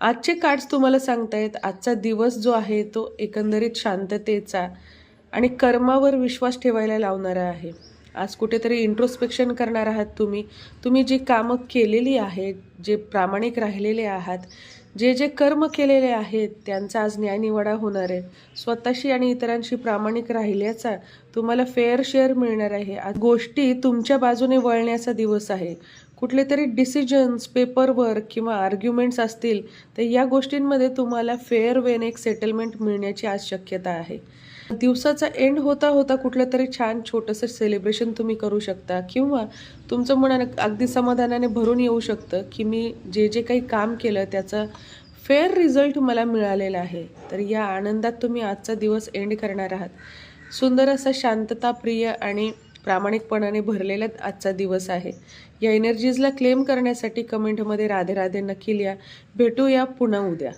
आजचे कार्ड्स तुम्हाला सांगतायत आजचा दिवस जो आहे तो एकंदरीत शांततेचा आणि कर्मावर विश्वास ठेवायला लावणारा आहे. आज कुठेतरी इंट्रोस्पेक्शन करणार आहात तुम्ही. तुम्ही जी कामं केलेली आहेत जे प्रामाणिक राहिलेले आहात जे जे कर्म केलेले आहेत त्यांचा आज न्यायनिवाडा होणार आहे. स्वतःशी आणि इतरांशी प्रामाणिक राहिल्याचा तुम्हाला फेअर शेअर मिळणार आहे. आज गोष्टी तुमच्या बाजूने वळण्याचा दिवस आहे. कुठले तरी डिसिजन्स पेपरवर्क किंवा आर्ग्युमेंट्स असतील तर या गोष्टींमध्ये तुम्हाला फेअर वेन एक सेटलमेंट मिळण्याची आज शक्यता आहे. दिवसाचा एंड होता होता कुठलं तरी छान छोटंसं सेलिब्रेशन तुम्ही करू शकता किंवा तुमचं मन अगदी समाधानाने भरून येऊ शकतं की मी जे जे काही काम केलं त्याचा फेअर रिझल्ट मला मिळालेला आहे. तर या आनंदात तुम्ही आजचा दिवस एंड करणार आहात. सुंदर असा शांतताप्रिय आणि प्रामाणिकपणाने भरलेला आजचा दिवस आहे. या एनर्जीजला क्लेम करण्यासाठी कमेंटमध्ये राधे राधे नक्की लिहा. भेटूया पुन्हा उद्या.